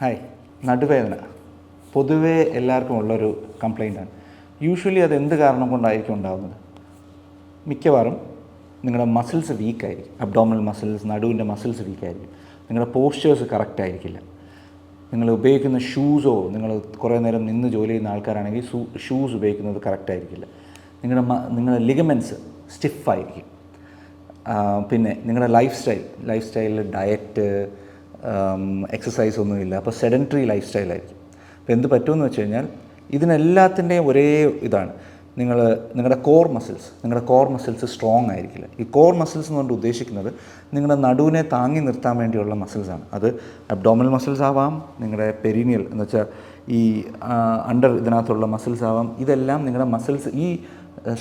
Hi നടുവേദന. പൊതുവേ എല്ലാവർക്കും ഉള്ളൊരു കംപ്ലൈന്റാണ് യൂഷ്വലി അത് എന്ത് കാരണം കൊണ്ടായിരിക്കും ഉണ്ടാകുന്നത് മിക്കവാറും നിങ്ങളുടെ മസിൽസ് വീക്കായിരിക്കും അബ്ഡോമിനൽ മസിൽസ് നടുവിന്റെ മസിൽസ് വീക്കായിരിക്കും നിങ്ങളുടെ പോസ്റ്റേഴ്സ് കറക്റ്റ് ആയിരിക്കില്ല. നിങ്ങൾ ഉപയോഗിക്കുന്ന ഷൂസോ നിങ്ങൾ കുറേ നേരം നിന്ന് ജോലി ചെയ്യുന്ന ആൾക്കാരാണെങ്കിൽ ഷൂസ് ഉപയോഗിക്കുന്നത് കറക്റ്റ് ആയിരിക്കില്ല. നിങ്ങളുടെ നിങ്ങളുടെ ലിഗമെന്റ്സ് സ്റ്റിഫായിരിക്കും പിന്നെ നിങ്ങളുടെ ലൈഫ് സ്റ്റൈൽ ലൈഫ് സ്റ്റൈലിൽ ഡയറ്റ് എക്സസൈസ് ഒന്നുമില്ല. അപ്പോൾ സെഡന്ററി ലൈഫ് സ്റ്റൈലായിരിക്കും അപ്പോൾ എന്ത് പറ്റുമെന്ന് വെച്ച് കഴിഞ്ഞാൽ ഇതിനെല്ലാത്തിന്റെയും ഒരേ ഇതാണ്. നിങ്ങൾ നിങ്ങളുടെ കോർ മസിൽസ് നിങ്ങളുടെ കോർ മസിൽസ് സ്ട്രോങ് ആയിരിക്കില്ല. ഈ കോർ മസിൽസ് എന്നുകൊണ്ട് ഉദ്ദേശിക്കുന്നത് നിങ്ങളുടെ നടുവിനെ താങ്ങി നിർത്താൻ വേണ്ടിയുള്ള മസിൽസാണ് അത് അബ്ഡോമിനൽ മസിൽസ് ആവാം നിങ്ങളുടെ പെരീനിയൽ എന്ന് വെച്ചാൽ ഈ അണ്ടർ ഇതിനകത്തുള്ള മസിൽസ് ആവാം. ഇതെല്ലാം നിങ്ങളുടെ മസിൽസ് ഈ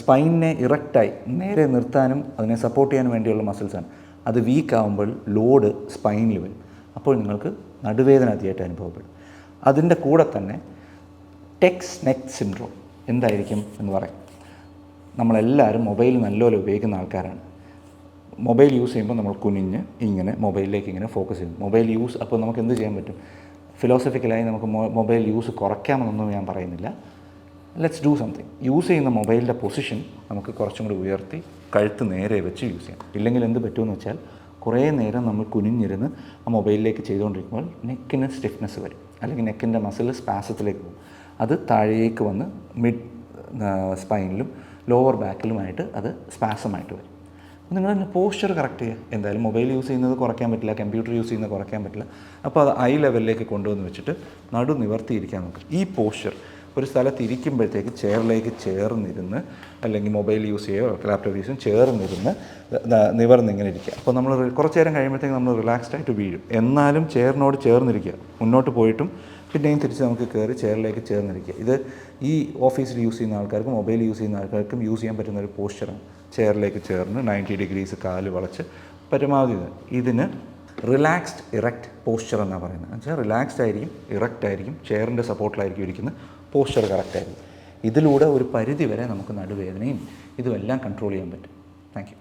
സ്പൈനിനെ ഇറക്റ്റായി നേരെ നിർത്താനും അതിനെ സപ്പോർട്ട് ചെയ്യാനും വേണ്ടിയുള്ള മസിൽസാണ് അത് വീക്ക് ആകുമ്പോൾ ലോഡ് സ്പൈനിൽ വരും. അപ്പോൾ നിങ്ങൾക്ക് നടുവേദന അതിയായിട്ട് അനുഭവപ്പെടും. അതിന്റെ കൂടെ തന്നെ ടെക്സ് നെക് സിൻഡ്രോം എന്തായിരിക്കും എന്ന് പറയും. നമ്മളെല്ലാവരും മൊബൈൽ നല്ലപോലെ ഉപയോഗിക്കുന്ന ആൾക്കാരാണ്. മൊബൈൽ യൂസ് ചെയ്യുമ്പോൾ നമ്മൾ കുനിഞ്ഞ് ഇങ്ങനെ മൊബൈലിലേക്ക് ഇങ്ങനെ ഫോക്കസ് ചെയ്യും. മൊബൈൽ യൂസ് അപ്പോൾ നമുക്ക് എന്ത് ചെയ്യാൻ പറ്റും? ഫിലോസഫിക്കലായി നമുക്ക് മൊബൈൽ യൂസ് കുറയ്ക്കാമെന്നൊന്നും ഞാൻ പറയുന്നില്ല. ലെറ്റ്സ് ഡൂ സംതിങ് യൂസ് ചെയ്യുന്ന മൊബൈലിന്റെ പൊസിഷൻ നമുക്ക് കുറച്ചും കൂടി ഉയർത്തി കഴുത്ത് നേരെ വെച്ച് യൂസ് ചെയ്യാം. ഇല്ലെങ്കിൽ എന്ത് പറ്റുമെന്ന് വെച്ചാൽ കുറേ നേരം നമ്മൾ കുനിഞ്ഞിരുന്ന് ആ മൊബൈലിലേക്ക് ചെയ്തുകൊണ്ടിരിക്കുമ്പോൾ നെക്കിന് സ്റ്റിഫ്നെസ് വരും. അല്ലെങ്കിൽ നെക്കിന്റെ മസിൽ സ്പാസത്തിലേക്ക് പോകും. അത് താഴേക്ക് വന്ന് മിഡ് സ്പൈനിലും ലോവർ ബാക്കിലുമായിട്ട് അത് സ്പാസമായിട്ട് വരും. അപ്പോൾ നിങ്ങൾ തന്നെ പോസ്ചർ കറക്റ്റ് ചെയ്യുക. എന്തായാലും മൊബൈൽ യൂസ് ചെയ്യുന്നത് കുറയ്ക്കാൻ പറ്റില്ല കമ്പ്യൂട്ടർ യൂസ് ചെയ്യുന്നത് കുറയ്ക്കാൻ പറ്റില്ല. അപ്പോൾ അത് ഐ ലെവലിലേക്ക് കൊണ്ടുവന്ന് വെച്ചിട്ട് നടു നിവർത്തിയിരിക്കാൻ നോക്കുക. ഈ പോസ്ചർ ഒരു സ്ഥലത്ത് ഇരിക്കുമ്പോഴത്തേക്ക് ചെയറിലേക്ക് ചേർന്നിരുന്ന് അല്ലെങ്കിൽ മൊബൈൽ യൂസ് ചെയ്യുകയോ ലാപ്ടോപ്പ് യൂസ് ചേർന്നിരുന്ന് നിവർന്നിങ്ങനെ ഇരിക്കുക. അപ്പോൾ നമ്മൾ കുറച്ച് നേരം കഴിയുമ്പോഴത്തേക്ക് നമ്മൾ റിലാക്സ്ഡ് ആയിട്ട് വീഴും. എന്നാലും ചെയറിനോട് ചേർന്നിരിക്കുക. മുന്നോട്ട് പോയിട്ടും പിന്നെയും തിരിച്ച് നമുക്ക് കയറി ചെയറിലേക്ക് ചേർന്നിരിക്കുക. ഇത് ഈ ഓഫീസിൽ യൂസ് ചെയ്യുന്ന ആൾക്കാർക്കും മൊബൈൽ യൂസ് ചെയ്യുന്ന ആൾക്കാർക്കും യൂസ് ചെയ്യാൻ പറ്റുന്ന ഒരു പോസ്ചറാണ് ചെയറിലേക്ക് ചേർന്ന് നയന്റി ഡിഗ്രീസ് കാൽ വളച്ച് പരമാവധി ഇത്. ഇതിന് റിലാക്സ്ഡ് ഇറക്റ്റ് പോസ്ചർ എന്നാണ് പറയുന്നത്. എന്നുവെച്ചാൽ റിലാക്സ്ഡ് ആയിരിക്കും ഇറക്റ്റ് ആയിരിക്കും ചെയറിന്റെ സപ്പോർട്ടിലായിരിക്കും ഇരിക്കുന്നത്. പോസ്ചർ കറക്റ്റായിരുന്നു ഇതിലൂടെ ഒരു പരിധി വരെ നമുക്ക് നടുവേദനയും ഇതുമെല്ലാം കൺട്രോൾ ചെയ്യാൻ പറ്റും. താങ്ക്